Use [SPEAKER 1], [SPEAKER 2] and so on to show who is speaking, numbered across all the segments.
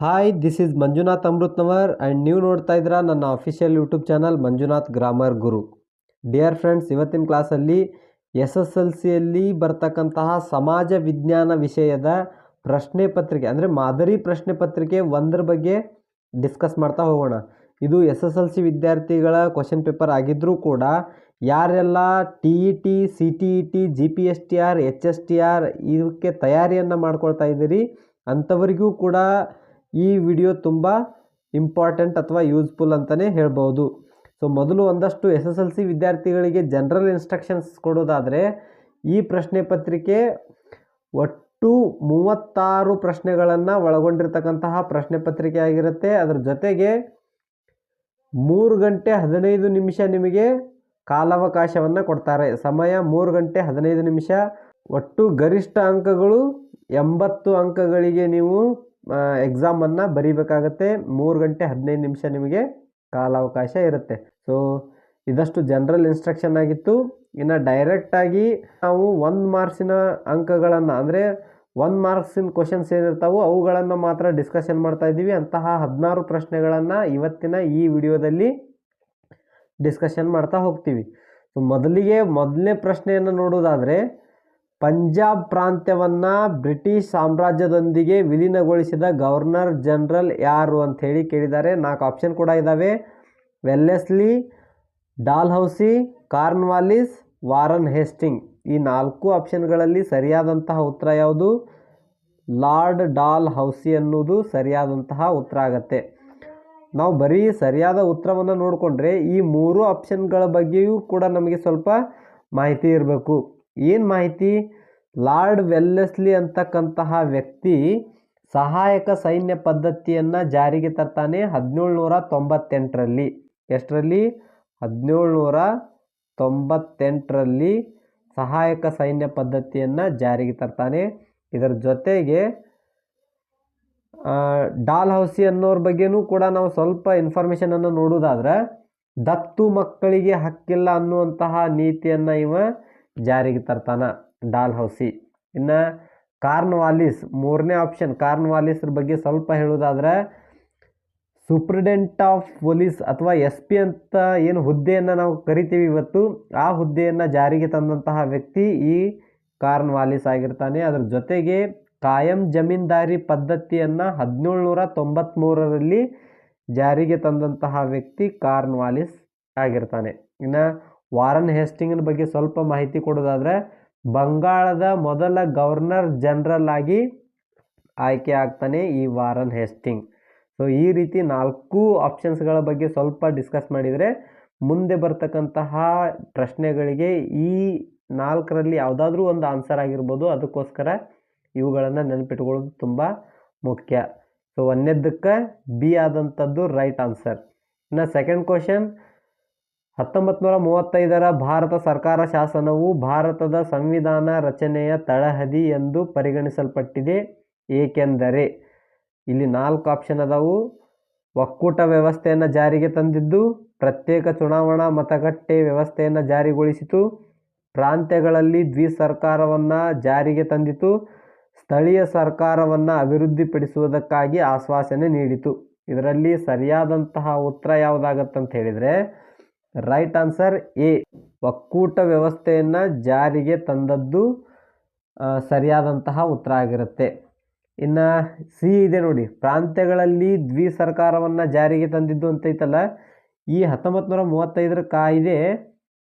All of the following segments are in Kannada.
[SPEAKER 1] Hi this is Manjunath Amrutnavar and ನೀವು ನೋಡ್ತಾ ಇದ್ದೀರಾ ನನ್ನ official YouTube channel Manjunath grammar Guru dear friends ಇವತ್ತಿನ ಕ್ಲಾಸಲ್ಲಿ ಎಸ್ ಎಸ್ ಎಲ್ ಸಿಯಲ್ಲಿ ಬರ್ತಕ್ಕಂತಹ ಸಮಾಜ ವಿಜ್ಞಾನ ವಿಷಯದ ಪ್ರಶ್ನೆ ಪತ್ರಿಕೆ, ಅಂದರೆ ಮಾದರಿ ಪ್ರಶ್ನೆ ಪತ್ರಿಕೆ ಒಂದರ ಬಗ್ಗೆ ಡಿಸ್ಕಸ್ ಮಾಡ್ತಾ ಹೋಗೋಣ. ಇದು ಎಸ್ ಎಸ್ ಎಲ್ ಸಿ ವಿದ್ಯಾರ್ಥಿಗಳ ಕ್ವಶನ್ ಪೇಪರ್ ಆಗಿದ್ದರೂ ಕೂಡ ಯಾರೆಲ್ಲ T E T C T E T G P S T R H S T R ಇದಕ್ಕೆ ತಯಾರಿಯನ್ನು ಮಾಡ್ಕೊಳ್ತಾ ಇದ್ದೀರಿ ಅಂಥವರಿಗೂ ಕೂಡ ಈ ವಿಡಿಯೋ ತುಂಬ ಇಂಪಾರ್ಟೆಂಟ್ ಅಥವಾ ಯೂಸ್ಫುಲ್ ಅಂತಲೇ ಹೇಳ್ಬೋದು. ಸೊ, ಮೊದಲು ಒಂದಷ್ಟು ಎಸ್ ಎಸ್ ಎಲ್ ಸಿ ವಿದ್ಯಾರ್ಥಿಗಳಿಗೆ ಜನರಲ್ ಇನ್ಸ್ಟ್ರಕ್ಷನ್ಸ್ ಕೊಡೋದಾದರೆ, ಈ ಪ್ರಶ್ನೆ ಪತ್ರಿಕೆ ಒಟ್ಟು ಮೂವತ್ತಾರು ಪ್ರಶ್ನೆಗಳನ್ನು ಒಳಗೊಂಡಿರ್ತಕ್ಕಂತಹ ಪ್ರಶ್ನೆ ಪತ್ರಿಕೆ ಆಗಿರುತ್ತೆ. ಅದರ ಜೊತೆಗೆ ಮೂರು ಗಂಟೆ ಹದಿನೈದು ನಿಮಿಷ ನಿಮಗೆ ಕಾಲಾವಕಾಶವನ್ನು ಕೊಡ್ತಾರೆ. ಸಮಯ ಮೂರು ಗಂಟೆ ಹದಿನೈದು ನಿಮಿಷ. ಒಟ್ಟು ಗರಿಷ್ಠ ಅಂಕಗಳು ಎಂಬತ್ತು ಅಂಕಗಳಿಗೆ ನೀವು ಎಕ್ಸಾಮನ್ನು ಬರೀಬೇಕಾಗತ್ತೆ. ಮೂರು ಗಂಟೆ ಹದಿನೈದು ನಿಮಿಷ ನಿಮಗೆ ಕಾಲಾವಕಾಶ ಇರುತ್ತೆ. ಸೊ ಇದಷ್ಟು ಜನರಲ್ ಇನ್ಸ್ಟ್ರಕ್ಷನ್ ಆಗಿತ್ತು. ಇನ್ನು ಡೈರೆಕ್ಟಾಗಿ ನಾವು ಒಂದು ಮಾರ್ಕ್ಸಿನ ಅಂಕಗಳನ್ನು, ಅಂದರೆ ಒಂದು ಮಾರ್ಕ್ಸಿನ ಕ್ವಶನ್ಸ್ ಏನಿರ್ತಾವೋ ಅವುಗಳನ್ನು ಮಾತ್ರ ಡಿಸ್ಕಷನ್ ಮಾಡ್ತಾ ಇದ್ದೀವಿ. ಅಂತಹ ಹದಿನಾರು ಪ್ರಶ್ನೆಗಳನ್ನು ಇವತ್ತಿನ ಈ ವಿಡಿಯೋದಲ್ಲಿ ಡಿಸ್ಕಷನ್ ಮಾಡ್ತಾ ಹೋಗ್ತೀವಿ. ಸೊ ಮೊದಲಿಗೆ ಮೊದಲನೇ ಪ್ರಶ್ನೆಯನ್ನು ನೋಡೋದಾದರೆ ಪಂಜಾಬ್ ಪ್ರಾಂತ್ಯವನ್ನು ಬ್ರಿಟಿಷ್ ಸಾಮ್ರಾಜ್ಯದೊಂದಿಗೆ ವಿಲೀನಗೊಳಿಸಿದ ಗವರ್ನರ್ ಜನರಲ್ ಯಾರು ಅಂತ ಹೇಳಿ ಕೇಳಿದ್ದಾರೆ. ನಾಲ್ಕು ಆಪ್ಷನ್ ಕೂಡ ಇದ್ದಾವೆ Wellesley, Dalhousie, Cornwallis, Warren Hastings. ಈ ನಾಲ್ಕು ಆಪ್ಷನ್ಗಳಲ್ಲಿ ಸರಿಯಾದಂತಹ ಉತ್ತರ ಯಾವುದು? ಲಾರ್ಡ್ ಡಾಲ್ ಹೌಸಿ ಅನ್ನೋದು ಸರಿಯಾದಂತಹ ಉತ್ತರ ಆಗತ್ತೆ. ನಾವು ಬರೀ ಸರಿಯಾದ ಉತ್ತರವನ್ನು ನೋಡಿಕೊಂಡ್ರೆ ಈ ಮೂರು ಆಪ್ಷನ್ಗಳ ಬಗ್ಗೆಯೂ ಕೂಡ ನಮಗೆ ಸ್ವಲ್ಪ ಮಾಹಿತಿ ಇರಬೇಕು. ಏನು ಮಾಹಿತಿ? ಲಾರ್ಡ್ ವೆಲ್ಲೆಸ್ಲಿ ಅಂತಕ್ಕಂತಹ ವ್ಯಕ್ತಿ ಸಹಾಯಕ ಸೈನ್ಯ ಪದ್ಧತಿಯನ್ನು ಜಾರಿಗೆ ತರ್ತಾನೆ ಹದಿನೇಳು ನೂರ ತೊಂಬತ್ತೆಂಟರಲ್ಲಿ. ಎಷ್ಟರಲ್ಲಿ? ಹದಿನೇಳು ನೂರ ತೊಂಬತ್ತೆಂಟರಲ್ಲಿ ಸಹಾಯಕ ಸೈನ್ಯ ಪದ್ಧತಿಯನ್ನು ಜಾರಿಗೆ ತರ್ತಾನೆ. ಇದರ ಜೊತೆಗೆ ಡಾಲ್ ಹೌಸಿ ಅನ್ನೋರ ಬಗ್ಗೆನೂ ಕೂಡ ನಾವು ಸ್ವಲ್ಪ ಇನ್ಫಾರ್ಮೇಷನನ್ನು ನೋಡೋದಾದ್ರೆ, ದತ್ತು ಮಕ್ಕಳಿಗೆ ಹಕ್ಕಿಲ್ಲ ಅನ್ನುವಂತಹ ನೀತಿಯನ್ನು ಇವ ಜಾರಿಗೆ ತರ್ತಾನೆ ಡಾಲ್ ಹೌಸಿ. ಇನ್ನು ಕಾರ್ನ್ವಾಲಿಸ್, ಮೂರನೇ ಆಪ್ಷನ್ ಕಾರ್ನ್ವಾಲಿಸ್ರ ಬಗ್ಗೆ ಸ್ವಲ್ಪ ಹೇಳೋದಾದ್ರೆ ಸೂಪ್ರಿಡೆಂಟ್ ಆಫ್ ಪೊಲೀಸ್ ಅಥವಾ ಎಸ್ ಪಿ ಅಂತ ಏನು ಹುದ್ದೆಯನ್ನು ನಾವು ಕರಿತೀವಿ ಇವತ್ತು, ಆ ಹುದ್ದೆಯನ್ನು ಜಾರಿಗೆ ತಂದಂತಹ ವ್ಯಕ್ತಿ ಈ ಕಾರ್ನ್ವಾಲಿಸ್ ಆಗಿರ್ತಾನೆ. ಅದರ ಜೊತೆಗೆ ಕಾಯಂ ಜಮೀನ್ದಾರಿ ಪದ್ಧತಿಯನ್ನು ಹದಿನೇಳು ನೂರ ತೊಂಬತ್ತ್ಮೂರರಲ್ಲಿ ಜಾರಿಗೆ ತಂದಂತಹ ವ್ಯಕ್ತಿ ಕಾರ್ನ್ವಾಲಿಸ್ ಆಗಿರ್ತಾನೆ. ಇನ್ನು ವಾರನ್ ಹೇಸ್ಟಿಂಗ್ನ ಬಗ್ಗೆ ಸ್ವಲ್ಪ ಮಾಹಿತಿ ಕೊಡೋದಾದರೆ, ಬಂಗಾಳದ ಮೊದಲ ಗವರ್ನರ್ ಜನರಲ್ ಆಗಿ ಆಯ್ಕೆ ಆಗ್ತಾನೆ ಈ ವಾರನ್ ಹೇಸ್ಟಿಂಗ್. ಸೊ ಈ ರೀತಿ ನಾಲ್ಕು ಆಪ್ಷನ್ಸ್ಗಳ ಬಗ್ಗೆ ಸ್ವಲ್ಪ ಡಿಸ್ಕಸ್ ಮಾಡಿದರೆ, ಮುಂದೆ ಬರ್ತಕ್ಕಂತಹ ಪ್ರಶ್ನೆಗಳಿಗೆ ಈ ನಾಲ್ಕರಲ್ಲಿ ಯಾವುದಾದ್ರೂ ಒಂದು ಆನ್ಸರ್ ಆಗಿರ್ಬೋದು. ಅದಕ್ಕೋಸ್ಕರ ಇವುಗಳನ್ನು ನೆನಪಿಟ್ಕೊಳ್ಳೋದು ತುಂಬ ಮುಖ್ಯ. ಸೊ ಒಂದನೇದಕ್ಕೆ ಬಿ ಆದಂಥದ್ದು ರೈಟ್ ಆನ್ಸರ್. ಇನ್ನು ಸೆಕೆಂಡ್ ಕ್ವಶನ್ ಹತ್ತೊಂಬತ್ತು ನೂರ ಮೂವತ್ತೈದರ ಭಾರತ ಸರ್ಕಾರ ಶಾಸನವು ಭಾರತದ ಸಂವಿಧಾನ ರಚನೆಯ ತಳಹದಿ ಎಂದು ಪರಿಗಣಿಸಲ್ಪಟ್ಟಿದೆ. ಏಕೆಂದರೆ ಇಲ್ಲಿ ನಾಲ್ಕು ಆಪ್ಷನ್ ಅದಾವು. ಒಕ್ಕೂಟ ವ್ಯವಸ್ಥೆಯನ್ನು ಜಾರಿಗೆ ತಂದಿದ್ದು, ಪ್ರತ್ಯೇಕ ಚುನಾವಣಾ ಮತಗಟ್ಟೆ ವ್ಯವಸ್ಥೆಯನ್ನು ಜಾರಿಗೊಳಿಸಿತು. ಪ್ರಾಂತ್ಯಗಳಲ್ಲಿ ದ್ವಿ ಸರ್ಕಾರವನ್ನು ಜಾರಿಗೆ ತಂದಿತು. ಸ್ಥಳೀಯ ಸರ್ಕಾರವನ್ನು ಅಭಿವೃದ್ಧಿಪಡಿಸುವುದಕ್ಕಾಗಿ ಆಶ್ವಾಸನೆ ನೀಡಿತು. ಇದರಲ್ಲಿ ಸರಿಯಾದಂತಹ ಉತ್ತರ ಯಾವುದಾಗತ್ತಂತ ಹೇಳಿದರೆ ರೈಟ್ ಆನ್ಸರ್ ಎ ಒಕ್ಕೂಟ ವ್ಯವಸ್ಥೆಯನ್ನು ಜಾರಿಗೆ ತಂದದ್ದು ಸರಿಯಾದಂತಹ ಉತ್ತರ ಆಗಿರುತ್ತೆ. ಇನ್ನು ಸಿ ಇದೆ ನೋಡಿ. ಪ್ರಾಂತ್ಯಗಳಲ್ಲಿ ದ್ವಿ ಸರ್ಕಾರವನ್ನು ಜಾರಿಗೆ ತಂದಿದ್ದು ಅಂತ ಐತಲ್ಲ ಈ ಹತ್ತೊಂಬತ್ತು ನೂರ ಮೂವತ್ತೈದರ ಕಾಯ್ದೆ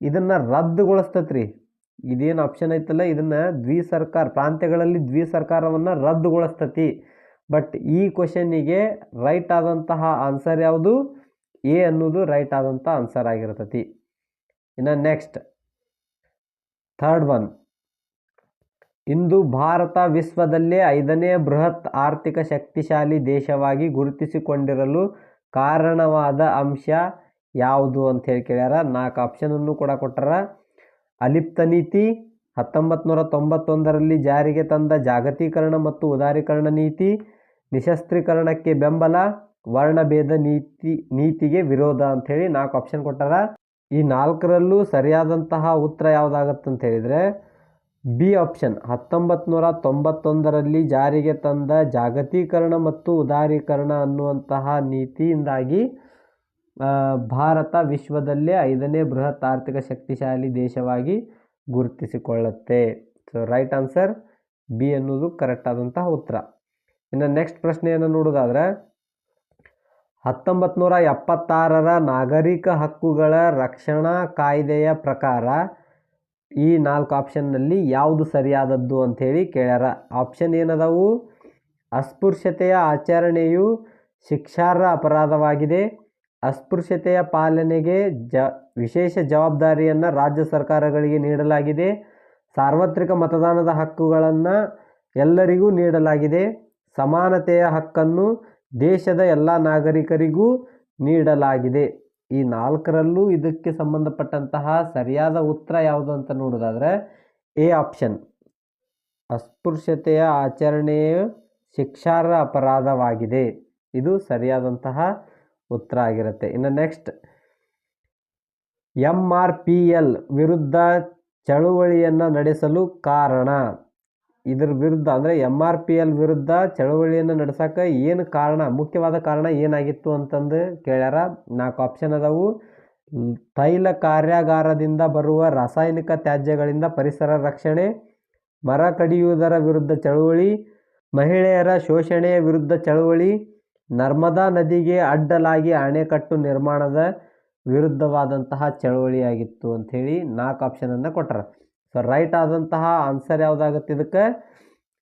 [SPEAKER 1] ಇದನ್ನು ರದ್ದುಗೊಳಿಸ್ತತ್ರಿ. ಇದೇನು ಆಪ್ಷನ್ ಐತಲ್ಲ, ಇದನ್ನು ದ್ವಿ ಸರ್ಕಾರ ಪ್ರಾಂತ್ಯಗಳಲ್ಲಿ ದ್ವಿ ಸರ್ಕಾರವನ್ನು ರದ್ದುಗೊಳಿಸ್ತತಿ. ಬಟ್ ಈ ಕ್ವಶನ್ನಿಗೆ ರೈಟ್ ಆದಂತಹ ಆನ್ಸರ್ ಯಾವುದು? ಎ ಅನ್ನೋದು ರೈಟ್ ಆದಂಥ ಆನ್ಸರ್ ಆಗಿರ್ತತಿ. ಇನ್ನು ನೆಕ್ಸ್ಟ್ ಥರ್ಡ್ ಒನ್ ಇಂದು ಭಾರತ ವಿಶ್ವದಲ್ಲೇ ಐದನೇ ಬೃಹತ್ ಆರ್ಥಿಕ ಶಕ್ತಿಶಾಲಿ ದೇಶವಾಗಿ ಗುರುತಿಸಿಕೊಂಡಿರಲು ಕಾರಣವಾದ ಅಂಶ ಯಾವುದು ಅಂತ ಹೇಳಿ ಕೇಳ್ಯಾರ? ನಾಲ್ಕು ಆಪ್ಷನನ್ನು ಕೂಡ ಕೊಟ್ಟಾರ. ಅಲಿಪ್ತ ನೀತಿ ಹತ್ತೊಂಬತ್ತು ನೂರ ತೊಂಬತ್ತೊಂದರಲ್ಲಿ ಜಾರಿಗೆ ತಂದ ಜಾಗತೀಕರಣ ಮತ್ತು ಉದಾರೀಕರಣ ನೀತಿ, ನಿಶಸ್ತ್ರೀಕರಣಕ್ಕೆ ಬೆಂಬಲ ವರ್ಣಭೇದ ನೀತಿ, ನೀತಿಗೆ ವಿರೋಧ ಅಂಥೇಳಿ ನಾಲ್ಕು ಆಪ್ಷನ್ ಕೊಟ್ಟಾರ. ಈ ನಾಲ್ಕರಲ್ಲೂ ಸರಿಯಾದಂತಹ ಉತ್ತರ ಯಾವುದಾಗತ್ತಂತ ಹೇಳಿದರೆ ಬಿ ಆಪ್ಷನ್ ಹತ್ತೊಂಬತ್ತು ನೂರ ತೊಂಬತ್ತೊಂದರಲ್ಲಿ ಜಾರಿಗೆ ತಂದ ಜಾಗತೀಕರಣ ಮತ್ತು ಉದಾರೀಕರಣ ಅನ್ನುವಂತಹ ನೀತಿಯಿಂದಾಗಿ ಭಾರತ ವಿಶ್ವದಲ್ಲೇ ಐದನೇ ಬೃಹತ್ ಆರ್ಥಿಕ ಶಕ್ತಿಶಾಲಿ ದೇಶವಾಗಿ ಗುರುತಿಸಿಕೊಳ್ಳುತ್ತೆ. ಸೊ ರೈಟ್ ಆನ್ಸರ್ ಬಿ ಅನ್ನೋದು ಕರೆಕ್ಟ್ ಆದಂತಹ ಉತ್ತರ. ಇನ್ನು ನೆಕ್ಸ್ಟ್ ಪ್ರಶ್ನೆಯನ್ನು ನೋಡೋದಾದ್ರೆ ಹತ್ತೊಂಬತ್ತು ನೂರ ಎಪ್ಪತ್ತಾರರ ನಾಗರಿಕ ಹಕ್ಕುಗಳ ರಕ್ಷಣಾ ಕಾಯ್ದೆಯ ಪ್ರಕಾರ ಈ ನಾಲ್ಕು ಆಪ್ಷನ್ನಲ್ಲಿ ಯಾವುದು ಸರಿಯಾದದ್ದು ಅಂಥೇಳಿ ಕೇಳ್ಯಾರ. ಆಪ್ಷನ್ ಏನದವು? ಅಸ್ಪೃಶ್ಯತೆಯ ಆಚರಣೆಯು ಶಿಕ್ಷಾರ್ಹ ಅಪರಾಧವಾಗಿದೆ. ಅಸ್ಪೃಶ್ಯತೆಯ ಪಾಲನೆಗೆ ಜ, ವಿಶೇಷ ಜವಾಬ್ದಾರಿಯನ್ನು ರಾಜ್ಯ ಸರ್ಕಾರಗಳಿಗೆ ನೀಡಲಾಗಿದೆ. ಸಾರ್ವತ್ರಿಕ ಮತದಾನದ ಹಕ್ಕುಗಳನ್ನು ಎಲ್ಲರಿಗೂ ನೀಡಲಾಗಿದೆ. ಸಮಾನತೆಯ ಹಕ್ಕನ್ನು ದೇಶದ ಎಲ್ಲ ನಾಗರಿಕರಿಗೂ ನೀಡಲಾಗಿದೆ. ಈ ನಾಲ್ಕರಲ್ಲೂ ಇದಕ್ಕೆ ಸಂಬಂಧಪಟ್ಟಂತಹ ಸರಿಯಾದ ಉತ್ತರ ಯಾವುದು ಅಂತ ನೋಡೋದಾದರೆ ಎ ಆಪ್ಷನ್. ಅಸ್ಪೃಶ್ಯತೆಯ ಆಚರಣೆಯು ಶಿಕ್ಷಾರ್ಹ ಅಪರಾಧವಾಗಿದೆ. ಇದು ಸರಿಯಾದಂತಹ ಉತ್ತರ ಆಗಿರುತ್ತೆ. ಇನ್ನು next M R P L ವಿರುದ್ಧ ಚಳುವಳಿಯನ್ನು ನಡೆಸಲು ಕಾರಣ. ಇದ್ರ ವಿರುದ್ಧ ಅಂದರೆ ಎಂ ಆರ್ ಪಿ ಎಲ್ ವಿರುದ್ಧ ಚಳುವಳಿಯನ್ನು ನಡೆಸೋಕೆ ಏನು ಕಾರಣ, ಮುಖ್ಯವಾದ ಕಾರಣ ಏನಾಗಿತ್ತು ಅಂತಂದು ಕೇಳ್ಯಾರ. ನಾಲ್ಕು ಆಪ್ಷನ್ ಅದಾವು. ತೈಲ ಕಾರ್ಯಾಗಾರದಿಂದ ಬರುವ ರಾಸಾಯನಿಕ ತ್ಯಾಜ್ಯಗಳಿಂದ ಪರಿಸರ ರಕ್ಷಣೆ, ಮರ ಕಡಿಯುವುದರ ವಿರುದ್ಧ ಚಳುವಳಿ, ಮಹಿಳೆಯರ ಶೋಷಣೆಯ ವಿರುದ್ಧ ಚಳುವಳಿ, ನರ್ಮದಾ ನದಿಗೆ ಅಡ್ಡಲಾಗಿ ಅಣೆಕಟ್ಟು ನಿರ್ಮಾಣದ ವಿರುದ್ಧವಾದಂತಹ ಚಳುವಳಿಯಾಗಿತ್ತು ಅಂಥೇಳಿ ನಾಲ್ಕು ಆಪ್ಷನನ್ನು ಕೊಟ್ಟಾರ. ಸೊ ರೈಟ್ ಆದಂತಹ ಆನ್ಸರ್ ಯಾವುದಾಗುತ್ತೆ ಇದಕ್ಕೆ?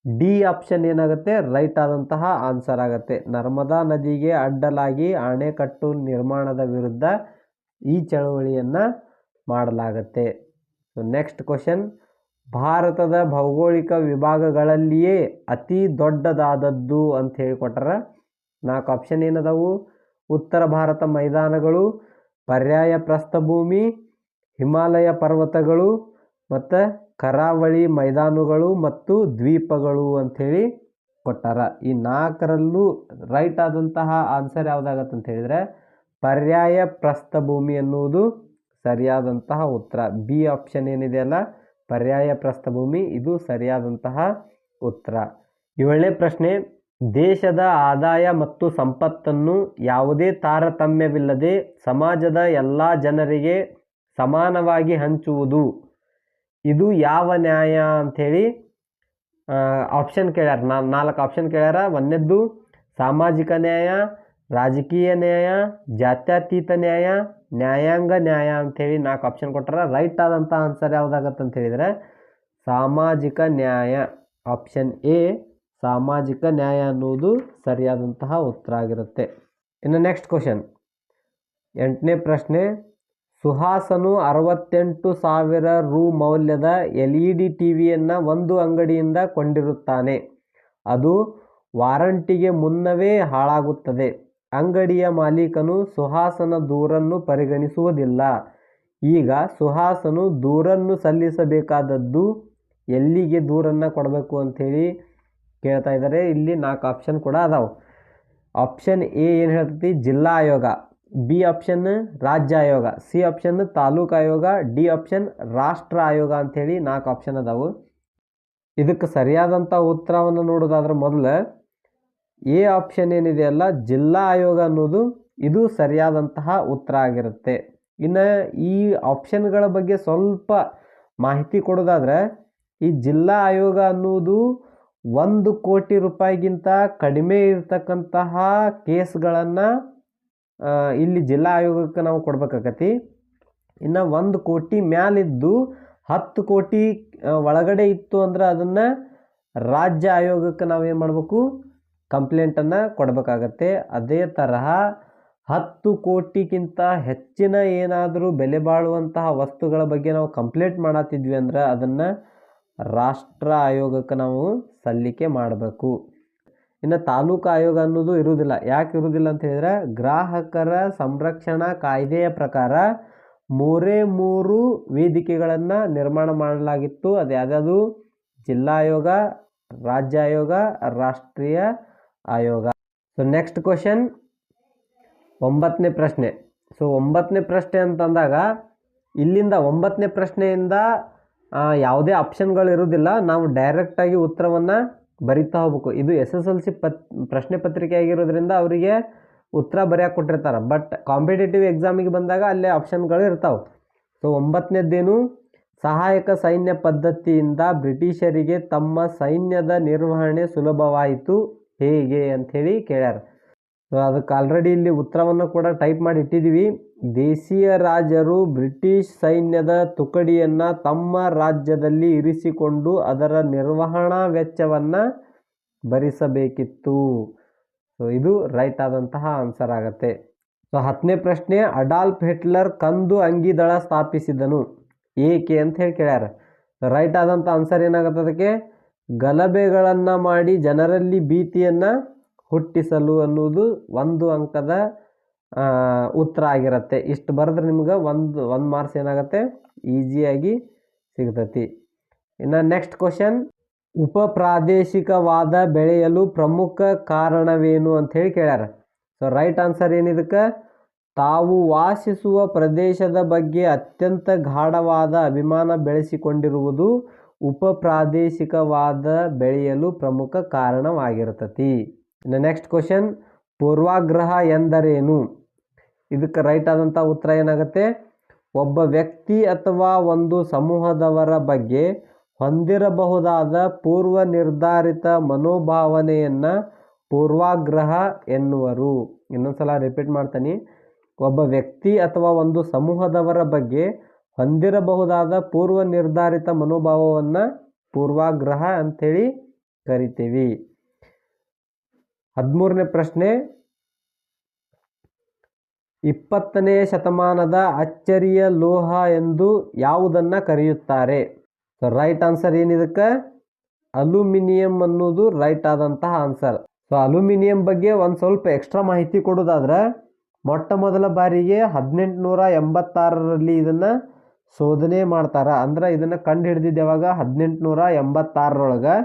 [SPEAKER 1] ಡಿ ಆಪ್ಷನ್ ಏನಾಗುತ್ತೆ? ರೈಟ್ ಆದಂತಹ ಆನ್ಸರ್ ಆಗುತ್ತೆ. ನರ್ಮದಾ ನದಿಗೆ ಅಡ್ಡಲಾಗಿ ಅಣೆಕಟ್ಟು ನಿರ್ಮಾಣದ ವಿರುದ್ಧ ಈ ಚಳವಳಿಯನ್ನು ಮಾಡಲಾಗತ್ತೆ. ಸೊ ನೆಕ್ಸ್ಟ್ ಕ್ವಶನ್ ಭಾರತದ ಭೌಗೋಳಿಕ ವಿಭಾಗಗಳಲ್ಲಿಯೇ ಅತಿ ದೊಡ್ಡದಾದದ್ದು ಅಂತ ಹೇಳಿ ಕೊಟ್ಟಾರ ನಾಲ್ಕು ಆಪ್ಷನ್ ಏನದವು? ಉತ್ತರ ಭಾರತ ಮೈದಾನಗಳು, ಪರ್ಯಾಯ ಪ್ರಸ್ಥಭೂಮಿ, ಹಿಮಾಲಯ ಪರ್ವತಗಳು ಮತ್ತು ಕರಾವಳಿ ಮೈದಾನಗಳು ಮತ್ತು ದ್ವೀಪಗಳು ಅಂಥೇಳಿ ಕೊಟ್ಟಾರ. ಈ ನಾಲ್ಕರಲ್ಲೂ ರೈಟ್ ಆದಂತಹ ಆನ್ಸರ್ ಯಾವುದಾಗತ್ತೆ ಅಂತ ಹೇಳಿದರೆ, ಪರ್ಯಾಯ ಪ್ರಸ್ಥಭೂಮಿ ಎನ್ನುವುದು ಸರಿಯಾದಂತಹ ಉತ್ತರ. ಬಿ ಆಪ್ಷನ್ ಏನಿದೆಯಲ್ಲ ಪರ್ಯಾಯ ಪ್ರಸ್ಥಭೂಮಿ ಇದು ಸರಿಯಾದಂತಹ ಉತ್ತರ. ಏಳನೇ ಪ್ರಶ್ನೆ, ದೇಶದ ಆದಾಯ ಮತ್ತು ಸಂಪತ್ತನ್ನು ಯಾವುದೇ ತಾರತಮ್ಯವಿಲ್ಲದೆ ಸಮಾಜದ ಎಲ್ಲ ಜನರಿಗೆ ಸಮಾನವಾಗಿ ಹಂಚುವುದು. ಇದು ಯಾವ ನ್ಯಾಯ ಅಂಥೇಳಿ ಆಪ್ಷನ್ ಕೇಳ್ಯಾರ. ನಾಲ್ಕು ಆಪ್ಷನ್ ಕೇಳ್ಯಾರ. ಒಂದನೇದ್ದು ಸಾಮಾಜಿಕ ನ್ಯಾಯ, ರಾಜಕೀಯ ನ್ಯಾಯ, ಜಾತ್ಯತೀತ ನ್ಯಾಯ, ನ್ಯಾಯಾಂಗ ನ್ಯಾಯ ಅಂಥೇಳಿ ನಾಲ್ಕು ಆಪ್ಷನ್ ಕೊಟ್ಟಾರ. ರೈಟ್ ಆದಂಥ ಆನ್ಸರ್ ಯಾವುದಾಗತ್ತೆ ಅಂತ ಹೇಳಿದರೆ, ಸಾಮಾಜಿಕ ನ್ಯಾಯ. ಆಪ್ಷನ್ ಎ ಸಾಮಾಜಿಕ ನ್ಯಾಯ ಅನ್ನುವುದು ಸರಿಯಾದಂತಹ ಉತ್ತರ ಆಗಿರುತ್ತೆ. ಇನ್ನು ನೆಕ್ಸ್ಟ್ ಕ್ವಶನ್ ಎಂಟನೇ ಪ್ರಶ್ನೆ ಸುಹಾಸನು ಅರವತ್ತೆಂಟು ಸಾವಿರ ರೂ ಮೌಲ್ಯದ ಎಲ್ ಇ ಡಿ ಟಿ ವಿಯನ್ನು ಒಂದು ಅಂಗಡಿಯಿಂದ ಕೊಂಡಿರುತ್ತಾನೆ. ಅದು ವಾರಂಟಿಗೆ ಮುನ್ನವೇ ಹಾಳಾಗುತ್ತದೆ. ಅಂಗಡಿಯ ಮಾಲೀಕನು ಸುಹಾಸನ ದೂರನ್ನು ಪರಿಗಣಿಸುವುದಿಲ್ಲ. ಈಗ ಸುಹಾಸನು ದೂರನ್ನು ಸಲ್ಲಿಸಬೇಕಾದದ್ದು ಎಲ್ಲಿಗೆ ದೂರನ್ನು ಕೊಡಬೇಕು ಅಂಥೇಳಿ ಕೇಳ್ತಾ ಇದ್ದಾರೆ. ಇಲ್ಲಿ ನಾಲ್ಕು ಆಪ್ಷನ್ ಕೂಡ ಅದಾವೆ. ಆಪ್ಷನ್ ಎ ಏನು ಹೇಳ್ತೈತಿ? ಜಿಲ್ಲಾ ಆಯೋಗ. ಬಿ ಆಪ್ಷನ್ ರಾಜ್ಯ ಆಯೋಗ ಸಿ ಆಪ್ಷನ್ ತಾಲೂಕು ಆಯೋಗ ಡಿ ಆಪ್ಷನ್ ರಾಷ್ಟ್ರ ಆಯೋಗ ಅಂಥೇಳಿ ನಾಲ್ಕು ಆಪ್ಷನ್ ಅದಾವು. ಇದಕ್ಕೆ ಸರಿಯಾದಂಥ ಉತ್ತರವನ್ನು ನೋಡೋದಾದ್ರೆ ಮೊದಲು ಎ ಆಪ್ಷನ್ ಏನಿದೆಯಲ್ಲ ಜಿಲ್ಲಾ ಆಯೋಗ ಅನ್ನೋದು ಇದು ಸರಿಯಾದಂತಹ ಉತ್ತರ ಆಗಿರುತ್ತೆ. ಇನ್ನು ಈ ಆಪ್ಷನ್ಗಳ ಬಗ್ಗೆ ಸ್ವಲ್ಪ ಮಾಹಿತಿ ಕೊಡೋದಾದ್ರೆ, ಈ ಜಿಲ್ಲಾ ಆಯೋಗ ಅನ್ನೋದು ಒಂದು ಕೋಟಿ ರೂಪಾಯಿಗಿಂತ ಕಡಿಮೆ ಇರತಕ್ಕಂತಹ ಕೇಸ್ಗಳನ್ನು ಇಲ್ಲಿ ಜಿಲ್ಲಾ ಆಯೋಗಕ್ಕೆ ನಾವು ಕೊಡ್ಬೇಕಾಗತಿ ಇನ್ನು ಒಂದು ಕೋಟಿ ಮ್ಯಾಲಿದ್ದು ಹತ್ತು ಕೋಟಿ ಒಳಗಡೆ ಇತ್ತು ಅಂದ್ರೆ ಅದನ್ನು ರಾಜ್ಯ ಆಯೋಗಕ್ಕೆ ನಾವು ಏನು ಮಾಡಬೇಕು? ಕಂಪ್ಲೇಂಟನ್ನು ಕೊಡಬೇಕಾಗತ್ತೆ. ಅದೇ ತರಹ ಹತ್ತು ಕೋಟಿಗಿಂತ ಹೆಚ್ಚಿನ ಏನಾದರೂ ಬೆಲೆ ಬಾಳುವಂತಹ ವಸ್ತುಗಳ ಬಗ್ಗೆ ನಾವು ಕಂಪ್ಲೇಂಟ್ ಮಾಡತ್ತಿದ್ವಿ ಅಂದ್ರೆ ಅದನ್ನು ರಾಷ್ಟ್ರ ಆಯೋಗಕ್ಕೆ ನಾವು ಸಲ್ಲಿಕೆ ಮಾಡಬೇಕು. ಇನ್ನು ತಾಲೂಕು ಆಯೋಗ ಅನ್ನೋದು ಇರುವುದಿಲ್ಲ. ಯಾಕೆ ಇರುವುದಿಲ್ಲ ಅಂತ ಹೇಳಿದ್ರೆ ಗ್ರಾಹಕರ ಸಂರಕ್ಷಣಾ ಕಾಯ್ದೆಯ ಪ್ರಕಾರ ಮೂರೇ ಮೂರು ವೇದಿಕೆಗಳನ್ನು ನಿರ್ಮಾಣ ಮಾಡಲಾಗಿತ್ತು. ಅದು ಯಾವುದ್ಯಾವುದು? ಜಿಲ್ಲಾ ಆಯೋಗ, ರಾಜ್ಯ ಆಯೋಗ, ರಾಷ್ಟ್ರೀಯ ಆಯೋಗ. ಸೊ ನೆಕ್ಸ್ಟ್ ಕ್ವಶನ್ ಒಂಬತ್ತನೇ ಪ್ರಶ್ನೆ. ಸೊ ಒಂಬತ್ತನೇ ಪ್ರಶ್ನೆ ಅಂತಂದಾಗ ಇಲ್ಲಿಂದ ಒಂಬತ್ತನೇ ಪ್ರಶ್ನೆಯಿಂದ ಯಾವುದೇ ಆಪ್ಷನ್ಗಳು ಇರೋದಿಲ್ಲ ನಾವು ಡೈರೆಕ್ಟಾಗಿ ಉತ್ತರವನ್ನು ಬರಿತಾ ಹೋಗ್ಬೇಕು. ಇದು ಎಸ್ ಎಸ್ ಎಲ್ ಸಿ ಪತ್, ಪ್ರಶ್ನೆ ಪತ್ರಿಕೆ ಆಗಿರೋದ್ರಿಂದ ಅವರಿಗೆ ಉತ್ತರ ಬರೆಯೋಕೆ ಕೊಟ್ಟಿರ್ತಾರೆ. ಬಟ್ ಕಾಂಪಿಟೇಟಿವ್ ಎಕ್ಸಾಮಿಗೆ ಬಂದಾಗ ಅಲ್ಲೇ ಆಪ್ಷನ್ಗಳು ಇರ್ತಾವೆ. ಸೊ, ಒಂಬತ್ತನೇದ್ದೇನು? ಸಹಾಯಕ ಸೈನ್ಯ ಪದ್ಧತಿಯಿಂದ ಬ್ರಿಟಿಷರಿಗೆ ತಮ್ಮ ಸೈನ್ಯದ ನಿರ್ವಹಣೆ ಸುಲಭವಾಯಿತು ಹೇಗೆ ಅಂಥೇಳಿ ಕೇಳ್ಯಾರ. ಸೊ ಅದಕ್ಕೆ ಆಲ್ರೆಡಿ ಇಲ್ಲಿ ಉತ್ತರವನ್ನು ಕೂಡ ಟೈಪ್ ಮಾಡಿ ಇಟ್ಟಿದ್ದೀವಿ. ದೇಶೀಯ ರಾಜರು ಬ್ರಿಟಿಷ್ ಸೈನ್ಯದ ತುಕಡಿಯನ್ನು ತಮ್ಮ ರಾಜ್ಯದಲ್ಲಿ ಇರಿಸಿಕೊಂಡು ಅದರ ನಿರ್ವಹಣಾ ವೆಚ್ಚವನ್ನು ಭರಿಸಬೇಕಿತ್ತು. ಸೊ ಇದು ರೈಟ್ ಆದಂತಹ ಆನ್ಸರ್ ಆಗತ್ತೆ. ಸೊ ಹತ್ತನೇ ಪ್ರಶ್ನೆ, ಅಡಾಲ್ಫ್ ಹಿಟ್ಲರ್ ಕಂದು ಅಂಗಿದಳ ಸ್ಥಾಪಿಸಿದನು. ಏಕೆ ಅಂತ ಹೇಳಿ ಕೇಳ್ಯಾರ. ರೈಟ್ ಆದಂಥ ಆನ್ಸರ್ ಏನಾಗುತ್ತೆ ಅದಕ್ಕೆ? ಗಲಭೆಗಳನ್ನು ಮಾಡಿ ಜನರಲ್ಲಿ ಭೀತಿಯನ್ನು ಹುಟ್ಟಿಸಲು ಅನ್ನುವುದು ಒಂದು ಅಂಕದ ಉತ್ತರ ಆಗಿರುತ್ತೆ. ಇಷ್ಟು ಬರೆದ್ರೆ ನಿಮ್ಗೆ ಒಂದು ಒಂದು ಮಾರ್ಕ್ಸ್ ಏನಾಗುತ್ತೆ? ಈಸಿಯಾಗಿ ಸಿಗ್ತೈತಿ. ಇನ್ನು ನೆಕ್ಸ್ಟ್ ಕ್ವಶನ್ ಉಪ ಪ್ರಾದೇಶಿಕವಾದ ಬೆಳೆಯಲು ಪ್ರಮುಖ ಕಾರಣವೇನು ಅಂತ ಹೇಳಿ ಕೇಳ್ಯಾರ. ಸೊ ರೈಟ್ ಆನ್ಸರ್ ಏನಿದಕ್ಕೆ ತಾವು ವಾಸಿಸುವ ಪ್ರದೇಶದ ಬಗ್ಗೆ ಅತ್ಯಂತ ಗಾಢವಾದ ಅಭಿಮಾನ ಬೆಳೆಸಿಕೊಂಡಿರುವುದು ಉಪ ಪ್ರಾದೇಶಿಕವಾದ ಬೆಳೆಯಲು ಪ್ರಮುಖ ಕಾರಣವಾಗಿರ್ತತಿ. ಇನ್ನು ನೆಕ್ಸ್ಟ್ ಕ್ವಶನ್ ಪೂರ್ವಾಗ್ರಹ ಎಂದರೇನು? ಇದಕ್ಕೆ ರೈಟ್ ಆದಂಥ ಉತ್ತರ ಏನಾಗುತ್ತೆ? ಒಬ್ಬ ವ್ಯಕ್ತಿ ಅಥವಾ ಒಂದು ಸಮೂಹದವರ ಬಗ್ಗೆ ಹೊಂದಿರಬಹುದಾದ ಪೂರ್ವ ನಿರ್ಧಾರಿತ ಮನೋಭಾವನೆಯನ್ನು ಪೂರ್ವಾಗ್ರಹ ಎನ್ನುವರು. ಇನ್ನೊಂದ್ಸಲ ರಿಪೀಟ್ ಮಾಡ್ತೀನಿ. ಒಬ್ಬ ವ್ಯಕ್ತಿ ಅಥವಾ ಒಂದು ಸಮೂಹದವರ ಬಗ್ಗೆ ಹೊಂದಿರಬಹುದಾದ ಪೂರ್ವ ನಿರ್ಧಾರಿತ ಮನೋಭಾವವನ್ನು ಪೂರ್ವಾಗ್ರಹ ಅಂಥೇಳಿ ಕರಿತೀವಿ. ಹದಿಮೂರನೇ ಪ್ರಶ್ನೆ. ಇಪ್ಪತ್ತನೇ ಶತಮಾನದ ಅಚ್ಚರಿಯ ಲೋಹ ಎಂದು ಯಾವುದನ್ನು ಕರೆಯುತ್ತಾರೆ? ಸೊ ರೈಟ್ ಆನ್ಸರ್ ಏನಿದಕ್ಕೆ? ಅಲ್ಯೂಮಿನಿಯಂ ಅನ್ನೋದು ರೈಟ್ ಆದಂತಹ ಆನ್ಸರ್ ಸೊ ಅಲ್ಯೂಮಿನಿಯಂ ಬಗ್ಗೆ ಒಂದು ಸ್ವಲ್ಪ ಎಕ್ಸ್ಟ್ರಾ ಮಾಹಿತಿ ಕೊಡೋದಾದ್ರೆ, ಮೊಟ್ಟ ಮೊದಲ ಬಾರಿಗೆ ಹದಿನೆಂಟುನೂರ ಎಂಬತ್ತಾರರಲ್ಲಿ ಇದನ್ನು ಶೋಧನೆ ಮಾಡ್ತಾರೆ. ಅಂದ್ರೆ ಇದನ್ನು ಕಂಡು ಹಿಡಿದಿದ್ದು ಯಾವಾಗ? ಹದಿನೆಂಟುನೂರ ಎಂಬತ್ತಾರರೊಳಗೆ.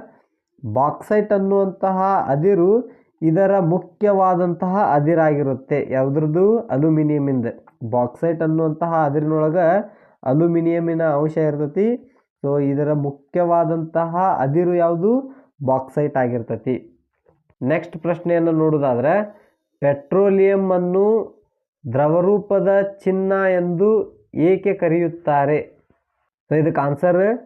[SPEAKER 1] ಬಾಕ್ಸೈಟ್ ಅನ್ನುವಂತಹ ಅದಿರು ಇದರ ಮುಖ್ಯವಾದಂತಹ ಅದಿರಾಗಿರುತ್ತೆ. ಯಾವುದ್ರದ್ದು? ಅಲ್ಯೂಮಿನಿಯಮಿಂದ. ಬಾಕ್ಸೈಟ್ ಅನ್ನುವಂತಹ ಅದಿರಿನೊಳಗೆ ಅಲ್ಯೂಮಿನಿಯಮಿನ ಅಂಶ ಇರ್ತೈತಿ. ಸೊ ಇದರ ಮುಖ್ಯವಾದಂತಹ ಅದಿರು ಯಾವುದು? ಬಾಕ್ಸೈಟ್ ಆಗಿರ್ತೈತಿ. ನೆಕ್ಸ್ಟ್ ಪ್ರಶ್ನೆಯನ್ನು ನೋಡೋದಾದರೆ, ಪೆಟ್ರೋಲಿಯಂ ಅನ್ನು ದ್ರವರೂಪದ ಚಿನ್ನ ಎಂದು ಏಕೆ ಕರೆಯುತ್ತಾರೆ? ಸೊ ಇದಕ್ಕೆ ಆನ್ಸರ್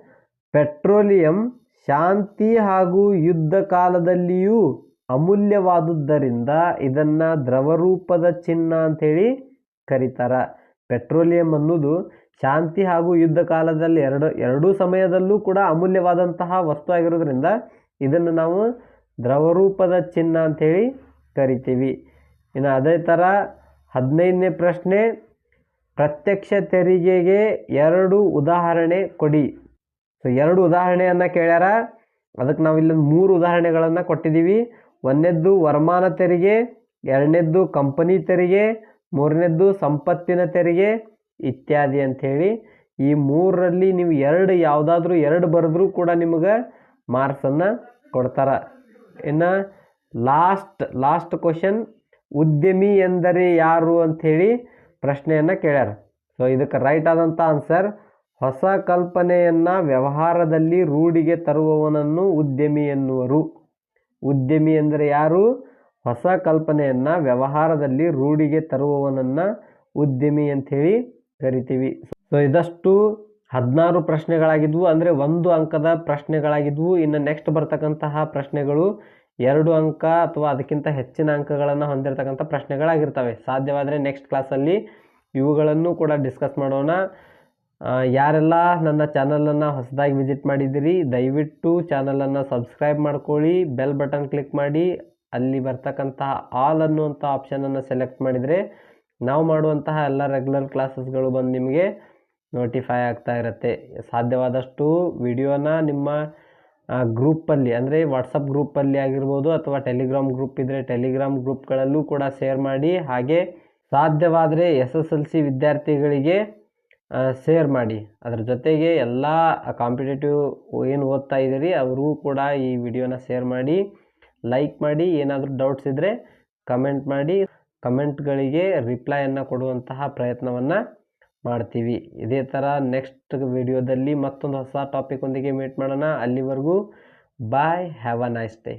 [SPEAKER 1] ಪೆಟ್ರೋಲಿಯಂ ಶಾಂತಿ ಹಾಗೂ ಯುದ್ಧ ಕಾಲದಲ್ಲಿಯೂ ಅಮೂಲ್ಯವಾದುದರಿಂದ ಇದನ್ನು ದ್ರವರೂಪದ ಚಿನ್ನ ಅಂಥೇಳಿ ಕರೀತಾರ. ಪೆಟ್ರೋಲಿಯಂ ಅನ್ನೋದು ಶಾಂತಿ ಹಾಗೂ ಯುದ್ಧ ಕಾಲದಲ್ಲಿ ಎರಡು, ಎರಡೂ ಸಮಯದಲ್ಲೂ ಕೂಡ ಅಮೂಲ್ಯವಾದಂತಹ ವಸ್ತು ಆಗಿರೋದ್ರಿಂದ ಇದನ್ನು ನಾವು ದ್ರವರೂಪದ ಚಿನ್ನ ಅಂಥೇಳಿ ಕರಿತೀವಿ. ಇನ್ನು ಅದೇ ಥರ ಹದಿನೈದನೇ ಪ್ರಶ್ನೆ, ಪ್ರತ್ಯಕ್ಷ ತೆರಿಗೆಗೆ ಎರಡು ಉದಾಹರಣೆ ಕೊಡಿ. ಸೊ, ಎರಡು ಉದಾಹರಣೆಯನ್ನು ಕೇಳ್ಯಾರ. ಅದಕ್ಕೆ ನಾವು ಇಲ್ಲೊಂದು ಮೂರು ಉದಾಹರಣೆಗಳನ್ನು ಕೊಟ್ಟಿದ್ದೀವಿ. ಒಂದನೇದ್ದು ವರಮಾನ ತೆರಿಗೆ, ಎರಡನೇದ್ದು ಕಂಪನಿ ತೆರಿಗೆ, ಮೂರನೇದ್ದು ಸಂಪತ್ತಿನ ತೆರಿಗೆ ಇತ್ಯಾದಿ ಅಂಥೇಳಿ ಈ ಮೂರರಲ್ಲಿ ನೀವು ಎರಡು ಯಾವುದಾದ್ರೂ ಎರಡು ಬರೆದ್ರೂ ಕೂಡ ನಿಮಗೆ ಮಾರ್ಕ್ಸನ್ನು ಕೊಡ್ತಾರೆ. ಇನ್ನು ಲಾಸ್ಟ್ ಲಾಸ್ಟ್ ಕ್ವಶನ್, ಉದ್ಯಮಿ ಎಂದರೆ ಯಾರು ಅಂಥೇಳಿ ಪ್ರಶ್ನೆಯನ್ನು ಕೇಳ್ಯಾರ. ಸೊ ಇದಕ್ಕೆ ರೈಟ್ ಆದಂಥ ಆನ್ಸರ್ ಹೊಸ ಕಲ್ಪನೆಯನ್ನು ವ್ಯವಹಾರದಲ್ಲಿ ರೂಢಿಗೆ ತರುವವನನ್ನು ಉದ್ಯಮಿ ಎನ್ನುವರು. ಉದ್ಯಮಿ ಎಂದರೆ ಯಾರು? ಹೊಸ ಕಲ್ಪನೆಯನ್ನು ವ್ಯವಹಾರದಲ್ಲಿ ರೂಢಿಗೆ ತರುವವನನ್ನು ಉದ್ಯಮಿ ಅಂಥೇಳಿ ಕರಿತೀವಿ. ಸೊ ಇದಷ್ಟು ಹದಿನಾರು ಪ್ರಶ್ನೆಗಳಾಗಿದ್ವು. ಅಂದರೆ ಒಂದು ಅಂಕದ ಪ್ರಶ್ನೆಗಳಾಗಿದ್ವು. ಇನ್ನು ನೆಕ್ಸ್ಟ್ ಬರ್ತಕ್ಕಂತಹ ಪ್ರಶ್ನೆಗಳು ಎರಡು ಅಂಕ ಅಥವಾ ಅದಕ್ಕಿಂತ ಹೆಚ್ಚಿನ ಅಂಕಗಳನ್ನು ಹೊಂದಿರತಕ್ಕಂಥ ಪ್ರಶ್ನೆಗಳಾಗಿರ್ತವೆ. ಸಾಧ್ಯವಾದರೆ ನೆಕ್ಸ್ಟ್ ಕ್ಲಾಸಲ್ಲಿ ಇವುಗಳನ್ನು ಕೂಡ ಡಿಸ್ಕಸ್ ಮಾಡೋಣ. ಯಾರೆಲ್ಲ ನನ್ನ ಚಾನಲನ್ನು ಹೊಸದಾಗಿ ವಿಸಿಟ್ ಮಾಡಿದ್ದೀರಿ, ದಯವಿಟ್ಟು ಚಾನಲನ್ನು ಸಬ್ಸ್ಕ್ರೈಬ್ ಮಾಡ್ಕೊಳ್ಳಿ ಬೆಲ್ ಬಟನ್ ಕ್ಲಿಕ್ ಮಾಡಿ, ಅಲ್ಲಿ ಬರ್ತಕ್ಕಂತಹ ಆಲ್ ಅನ್ನುವಂಥ ಆಪ್ಷನನ್ನು ಸೆಲೆಕ್ಟ್ ಮಾಡಿದರೆ ನಾವು ಮಾಡುವಂತಹ ಎಲ್ಲ ರೆಗ್ಯುಲರ್ ಕ್ಲಾಸಸ್ಗಳು ಬಂದು ನಿಮಗೆ ನೋಟಿಫೈ ಆಗ್ತಾ ಇರುತ್ತೆ. ಸಾಧ್ಯವಾದಷ್ಟು ವಿಡಿಯೋನ ನಿಮ್ಮ ಗ್ರೂಪಲ್ಲಿ ಅಂದರೆ ವಾಟ್ಸಪ್ ಗ್ರೂಪಲ್ಲಿ ಆಗಿರ್ಬೋದು ಅಥವಾ ಟೆಲಿಗ್ರಾಮ್ ಗ್ರೂಪ್ ಇದ್ದರೆ ಟೆಲಿಗ್ರಾಮ್ ಗ್ರೂಪ್ಗಳಲ್ಲೂ ಕೂಡ ಶೇರ್ ಮಾಡಿ. ಹಾಗೆ ಸಾಧ್ಯವಾದರೆ ಎಸ್ ಎಸ್ ಎಲ್ ಸಿ ವಿದ್ಯಾರ್ಥಿಗಳಿಗೆ ಶೇರ್ ಮಾಡಿ. ಅದ್ರ ಜೊತೆಗೆ ಎಲ್ಲ ಕಾಂಪಿಟೇಟಿವ್ ಏನು ಓದ್ತಾ ಇದ್ದೀರಿ ಅವರೂ ಕೂಡ ಈ ವಿಡಿಯೋನ ಶೇರ್ ಮಾಡಿ ಲೈಕ್ ಮಾಡಿ, ಏನಾದರೂ ಡೌಟ್ಸ್ ಇದ್ದರೆ ಕಮೆಂಟ್ ಮಾಡಿ ಕಮೆಂಟ್ಗಳಿಗೆ ರಿಪ್ಲೈಯನ್ನು ಕೊಡುವಂತಹ ಪ್ರಯತ್ನವನ್ನು ಮಾಡ್ತೀವಿ. ಇದೇ ಥರ ನೆಕ್ಸ್ಟ್ ವಿಡಿಯೋದಲ್ಲಿ ಮತ್ತೊಂದು ಹೊಸ ಟಾಪಿಕ್ ಒಂದಿಗೆ ಮೀಟ್ ಮಾಡೋಣ. ಅಲ್ಲಿವರೆಗೂ bye have a nice day